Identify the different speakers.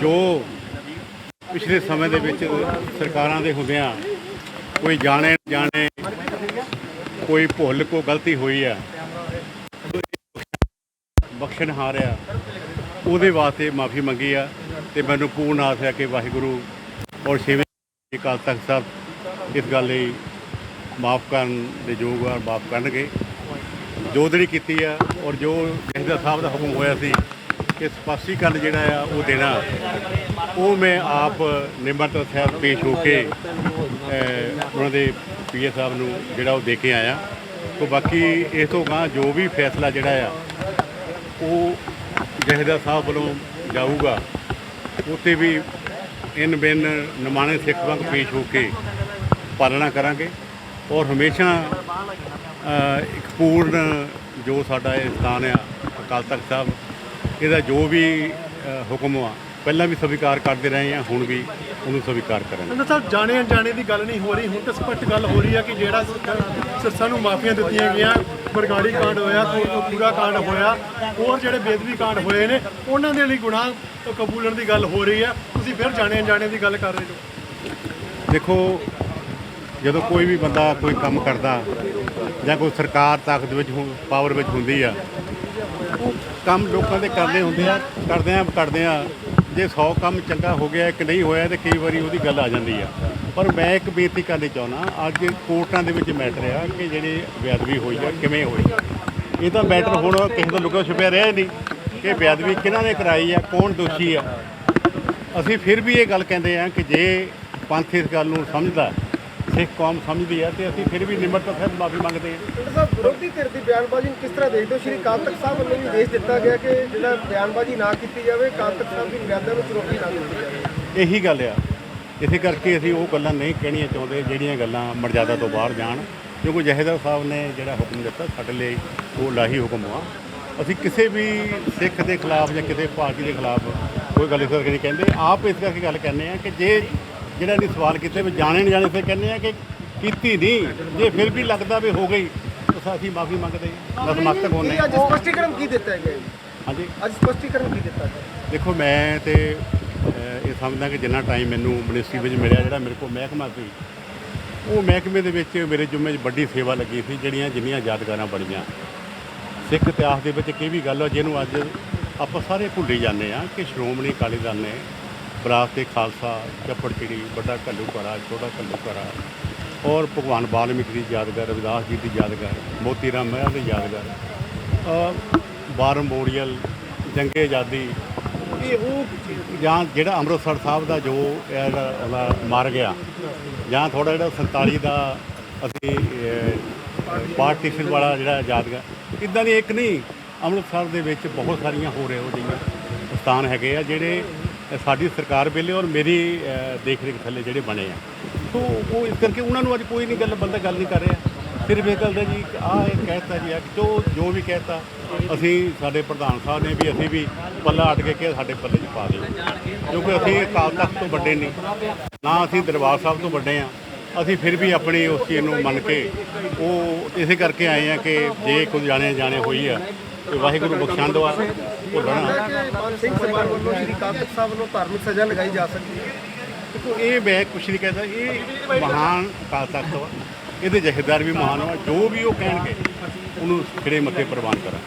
Speaker 1: ਜੋ ਪਿਛਲੇ ਸਮੇਂ ਦੇ ਵਿੱਚ ਸਰਕਾਰਾਂ ਦੇ ਹੁੰਦਿਆਂ ਕੋਈ ਜਾਣੇ ਜਾਣੇ, ਕੋਈ ਭੁੱਲ ਕੋ ਗਲਤੀ ਹੋਈ ਆ, ਬਖਸ਼ਣ ਹਾਰਿਆ, ਉਹਦੇ ਵਾਸਤੇ ਮਾਫੀ ਮੰਗੀ ਆ ਤੇ ਮੈਨੂੰ ਪੂਰਨ ਆਸ ਹੈ ਕਿ ਵਾਹਿਗੁਰੂ ਔਰ ਸ਼ਿਵ ਅਕਾਲ ਤਖਤ ਸਾਹਿਬ ਇਸ ਗੱਲ ਲਈ ਮਾਫ ਕਰਨ ਦੇ ਯੋਗ ਆ, ਮਾਫ ਕਰਨਗੇ। ਜੋ ਕੀਤੀ ਆ ਔਰ ਜੋ ਜਿਹਦਾ ਸਾਹਿਬ ਦਾ ਹੁਕਮ ਹੋਇਆ ਸੀ ਕਿ ਸਪਸ਼ਟੀਕਰਨ ਜਿਹੜਾ ਆ ਉਹ ਦੇਣਾ, ਉਹ ਮੈਂ ਆਪ ਨਿਮਰਤਾ ਸਾਹਿਬ ਪੇਸ਼ ਹੋ ਕੇ ਉਹਨਾਂ ਦੇ ਪੀਏ ਸਾਹਿਬ ਨੂੰ ਜਿਹੜਾ ਉਹ ਦੇ ਕੇ ਆਇਆ। ਤੋਂ ਬਾਕੀ ਇਸ ਤੋਂ ਗਾਂ ਜੋ ਵੀ ਫੈਸਲਾ ਜਿਹੜਾ ਆ, ਉਹ ਜਹਦਾ ਸਾਹਿਬ ਵੱਲੋਂ ਜਾਊਗਾ। ਉੱਤੇ ਵੀ ਇਨ ਬਿਨ ਨਮਾਣੇ ਸਿੱਖ ਵਾਂਗ ਪੇਸ਼ ਹੋ ਕੇ ਪਾਲਣਾ ਕਰਾਂਗੇ। ਔਰ ਹਮੇਸ਼ਾ ਇੱਕ ਪੂਰਨ ਜੋ ਸਾਡਾ ਇਹ ਸਥਾਨ ਆ, ਅਕਾਲ ਤਖਤ ਸਾਹਿਬ ਇਹਦਾ ਜੋ ਵੀ ਹੁਕਮ ਆ ਪਹਿਲਾਂ ਵੀ ਸਵੀਕਾਰ ਕਰਦੇ ਰਹੇ ਆ ਹੁਣ ਵੀ ਉਹਨੂੰ ਸਵੀਕਾਰ ਕਰਾਂਗੇ।
Speaker 2: ਅੰਦਰ ਸਾਹਿਬ ਜਾਣੇ ਅਣਜਾਣੇ ਦੀ ਗੱਲ ਨਹੀਂ ਹੋ ਰਹੀ ਹੁਣ ਤਾਂ ਸਪਸ਼ਟ ਗੱਲ ਹੋ ਰਹੀ ਹੈ ਕਿ ਜਿਹੜਾ ਸਿਰਸਾਂ ਨੂੰ ਮਾਫੀਆਂ ਦਿੱਤੀਆਂ ਗਈਆਂ ਬਰਗਾੜੀ ਕਾਂਡ ਹੋਇਆ ਪੂਰਾ ਕਾਂਡ ਹੋਇਆ ਹੋਰ ਜਿਹੜੇ ਬੇਦਬੀ ਕਾਂਡ ਹੋਏ ਨੇ ਉਹਨਾਂ ਦੇ ਲਈ ਗੁਨਾਹ ਕਬੂਲਣ ਦੀ ਗੱਲ ਹੋ ਰਹੀ ਹੈ ਤੁਸੀਂ ਫਿਰ ਜਾਣੇ ਅਣਜਾਣੇ ਦੀ ਗੱਲ ਕਰ ਰਹੇ ਹੋ।
Speaker 1: ਦੇਖੋ ਜਦੋਂ ਕੋਈ ਵੀ ਬੰਦਾ ਕੋਈ ਕੰਮ ਕਰਦਾ ਜਾਂ ਕੋਈ ਸਰਕਾਰ ਤਾਕਤ ਵਿੱਚ ਪਾਵਰ ਵਿੱਚ ਹੁੰਦੀ ਆ ਕੰਮ ਲੋਕਾਂ ਦੇ ਕਰਨੇ ਹੁੰਦੇ ਆ, ਕਰਦੇ ਆ ਕਰਦੇ ਆ। ਜੇ 100 ਕੰਮ ਚੰਗਾ ਹੋ ਗਿਆ ਕਿ ਨਹੀਂ ਹੋਇਆ ਤੇ ਕਈ ਵਾਰੀ ਉਹਦੀ ਗੱਲ ਆ ਜਾਂਦੀ ਆ। ਪਰ ਮੈਂ ਇੱਕ ਬੇਨਤੀ ਕਰਨੀ ਚਾਹੁੰਦਾ, ਅੱਜ ਕੋਰਟਾਂ ਦੇ ਵਿੱਚ ਮੈਟਰ ਆ ਕਿ ਜਿਹੜੇ ਬੇਅਦਬੀ ਹੋਈ ਆ, ਕਿਵੇਂ ਹੋਈ ਇਹ ਤਾਂ ਮੈਟਰ ਹੁਣ ਕਿਸੇ ਤੋਂ ਲੁਕਾ ਛੁਪਿਆ ਰਿਹਾ ਨਹੀਂ ਕਿ ਬੇਅਦਬੀ ਕਿਹਨਾਂ ਨੇ ਕਰਾਈ ਆ, ਕੌਣ ਦੋਸ਼ੀ ਆ। ਅਸੀਂ ਫਿਰ ਵੀ ਇਹ ਗੱਲ ਕਹਿੰਦੇ ਆ ਕਿ ਜੇ ਪੰਥ ਇਸ ਗੱਲ ਨੂੰ ਸਮਝਦਾ ਸਿੱਖ ਕੌਮ ਸਮਝਦੀ ਆ ਤੇ ਅਸੀਂ ਫਿਰ ਵੀ ਨਿਮਰਤਾ ਸਾਹਿਬ ਮਾਫੀ ਮੰਗਦੇ ਹਾਂ।
Speaker 3: ਡਾਕਟਰ ਸਾਹਿਬ ਵਿਰੋਧੀ ਧਿਰ ਦੀ ਬਿਆਨਬਾਜ਼ੀ ਨੂੰ ਕਿਸ ਤਰ੍ਹਾਂ ਦੇਖਦੇ ਹੋ? ਸ਼੍ਰੀ ਤਖਤ ਸਾਹਿਬ ਵੱਲੋਂ ਵੀ ਆਦੇਸ਼ ਦਿੱਤਾ ਗਿਆ ਕਿ ਜਿਹੜਾ ਬਿਆਨਬਾਜ਼ੀ ਨਾ ਕੀਤੀ ਜਾਵੇ ਤਖਤ ਸਾਹਿਬ ਦੀ ਮਰਿਆਦਾ ਨੂੰ ਚੁਣੌਤੀ ਨਾ ਦਿੱਤੀ ਜਾਵੇ।
Speaker 1: ਇਹੀ ਗੱਲ ਆ। ਇਸੇ ਕਰਕੇ ਅਸੀਂ ਉਹ ਗੱਲਾਂ ਨਹੀਂ ਕਹਿਣੀਆਂ ਚਾਹੁੰਦੇ ਜਿਹੜੀਆਂ ਗੱਲਾਂ ਮਰਜ਼ਾਦਾ ਤੋਂ ਬਾਹਰ ਜਾਣ। ਕਿਉਂਕਿ ਜਹੇਦਾਰ ਸਾਹਿਬ ਨੇ ਜਿਹੜਾ ਹੁਕਮ ਦਿੱਤਾ ਸਾਡੇ ਲਈ ਉਹ ਲਾਹੀ ਹੁਕਮ ਆ। ਅਸੀਂ ਕਿਸੇ ਵੀ ਸਿੱਖ ਦੇ ਖਿਲਾਫ ਜਾਂ ਕਿਸੇ ਪਾਰਟੀ ਦੇ ਖਿਲਾਫ ਕੋਈ ਗੱਲ ਇਸ ਕਰਕੇ ਨਹੀਂ ਕਹਿੰਦੇ। ਆਪ ਇਸ ਕਰਕੇ ਗੱਲ ਕਹਿੰਦੇ ਆ ਕਿ ਜੇ ਜਿਹੜਾ ਨਹੀਂ ਸਵਾਲ ਕੀਤੇ ਵੀ ਜਾਣੇ ਨਹੀਂ ਜਾਣੇ ਫਿਰ ਕਹਿੰਦੇ ਆ ਕਿ ਕੀਤੀ ਨਹੀਂ। ਜੇ ਫਿਰ ਵੀ ਲੱਗਦਾ ਵੀ ਹੋ ਗਈ ਤਾਂ ਅਸੀਂ ਮਾਫੀ ਮੰਗਦੇ ਹਾਂ। ਨਤਮਸਤਕ ਹੋਣੇ
Speaker 3: ਅੱਜ ਸਪਸ਼ਟੀਕਰਨ ਕੀ ਦਿੱਤਾ ਗਿਆ
Speaker 1: ਹਾਂਜੀ।
Speaker 3: ਅੱਜ ਸਪਸ਼ਟੀਕਰਨ ਕੀ ਦਿੱਤਾ ਗਿਆ?
Speaker 1: ਦੇਖੋ ਮੈਂ ਤੇ ਇਹ ਸਮਝਦਾ ਕਿ ਜਿੰਨਾ ਟਾਈਮ ਮੈਨੂੰ ਮਿਨਿਸਟਰੀ ਵਿੱਚ ਮਿਲਿਆ ਜਿਹੜਾ ਮੇਰੇ ਕੋਲ ਮਹਿਕਮਾ ਸੀ ਉਹ ਮਹਿਕਮੇ ਦੇ ਵਿੱਚ ਮੇਰੇ ਜੁਮੇ 'ਚ ਵੱਡੀ ਸੇਵਾ ਲੱਗੀ ਸੀ ਜਿਹੜੀਆਂ ਜਿੰਨੀਆਂ ਯਾਦਗਾਰਾਂ ਬਣੀਆਂ। ਸਿੱਖ ਇਤਿਹਾਸ ਦੇ ਵਿੱਚ ਇਹ ਵੀ ਗੱਲ ਆ ਜਿਹਨੂੰ ਅੱਜ ਆਪਾਂ ਸਾਰੇ ਭੁੱਲੀ ਜਾਂਦੇ ਆ ਕਿ ਸ਼੍ਰੋਮਣੀ ਅਕਾਲੀ ਦਲ ਨੇ ਵਿਰਾਸਤ ਖਾਲਸਾ ਚੱਪੜ ਚਿੜੀ ਵੱਡਾ ਘੱਲੂ ਘਰਾ ਛੋਟਾ ਘੱਲੂ ਘਰਾ। ਔਰ ਭਗਵਾਨ ਵਾਲਮੀਕੀ ਦੀ ਯਾਦਗਾਰ ਰਵਿਦਾਸ ਜੀ ਦੀ ਯਾਦਗਾਰ ਮੋਤੀ ਰਾਮ ਮਹਿਰਾ ਦੀ ਯਾਦਗਾਰ। ਅ, ਬਾਰ ਮੋਰੀਅਲ ਜੰਗੇ ਆਜ਼ਾਦੀ। ਇਹ ਉਹ ਜਾਂ ਜਿਹੜਾ ਅੰਮ੍ਰਿਤਸਰ ਸਾਹਿਬ ਦਾ ਜੋ ਇਹਦਾ ਜਿਹੜਾ ਉਹਦਾ ਗਿਆ ਜਾਂ ਥੋੜਾ ਜਿਹੜਾ 47 ਦਾ ਅਸੀਂ ਪਾਰਟੀਸ਼ਨ ਵਾਲਾ ਜਿਹੜਾ ਯਾਦਗਾਰ। ਇਦਾਂ ਦੀ ਇੱਕ ਨਹੀਂ ਅੰਮ੍ਰਿਤਸਰ ਦੇ ਵਿੱਚ ਬਹੁਤ ਸਾਰੀਆਂ ਹੋ ਰਹੇ ਹੋ ਜਿਹੀਆਂ ਸਥਾਨ ਹੈਗੇ ਆ ਜਿਹੜੇ ਸਾਡੀ ਸਰਕਾਰ ਵੇਲੇ ਔਰ ਮੇਰੀ ਦੇਖ ਰੇਖ ਥੱਲੇ ਜਿਹੜੇ ਬਣੇ ਆ। ਸੋ ਉਹ ਇਸ ਕਰਕੇ ਉਹਨਾਂ ਨੂੰ ਅੱਜ ਕੋਈ ਨਹੀਂ ਗੱਲ, ਬੰਦਾ ਗੱਲ ਨਹੀਂ ਕਰ ਰਿਹਾ। ਸਿਰਫ ਇਹ ਗੱਲ ਦਾ ਜੀ ਆ ਇਹ ਕਹਿਤਾ ਜੀ ਆ ਜੋ ਜੋ ਵੀ ਕਹਿਤਾ, ਅਸੀਂ ਸਾਡੇ ਪ੍ਰਧਾਨ ਸਾਹਿਬ ਨੇ ਵੀ, ਅਸੀਂ ਵੀ ਪੱਲਾ ਅਟ ਕੇ ਕਿ ਸਾਡੇ ਪੱਲੇ 'ਚ ਪਾ ਦਿਓ। ਕਿਉਂਕਿ ਅਸੀਂ ਅਕਾਲ ਤਖਤ ਤੋਂ ਵੱਡੇ ਨਹੀਂ। ਨਾ ਅਸੀਂ ਦਰਬਾਰ ਸਾਹਿਬ ਤੋਂ ਵੱਡੇ ਆ। ਅਸੀਂ ਫਿਰ ਵੀ ਆਪਣੀ ਉਸ ਚੀਜ਼ ਨੂੰ ਮੰਨ ਕੇ ਉਹ ਇਸੇ ਕਰਕੇ ਆਏ ਆ ਕਿ ਜੇ ਕੁਝ ਜਾਣੇ ਜਾਣੇ ਹੋਈ ਆ ਤੇ ਵਾਹਿਗੁਰੂ ਬਖਸ਼ਣ ਦਵਾ ਭੁੱਲਣਾ
Speaker 3: ਸਿੰਘ ਸਭਾ ਵੱਲੋਂ ਸ਼੍ਰੀ ਤਖਤ ਸਾਹਿਬ ਵੱਲੋਂ ਧਾਰਮਿਕ ਸਜ਼ਾ ਲਗਾਈ ਜਾ ਸਕਦੀ ਹੈ।
Speaker 1: ਦੇਖੋ ਇਹ ਮੈਂ ਕੁਛ ਨਹੀਂ ਕਹਿੰਦਾ ਇਹ ਮਹਾਨ ਅਕਾਲ ਤਖਤ ਵਾ। ਇਹਦੇ ਜਹੇਦਾਰ ਵੀ ਮਹਾਨ ਵਾ ਜੋ ਵੀ ਉਹ ਕਹਿਣਗੇ ਉਹਨੂੰ ਖਿੜੇ ਮੱਥੇ ਪ੍ਰਵਾਨ ਕਰਾਂ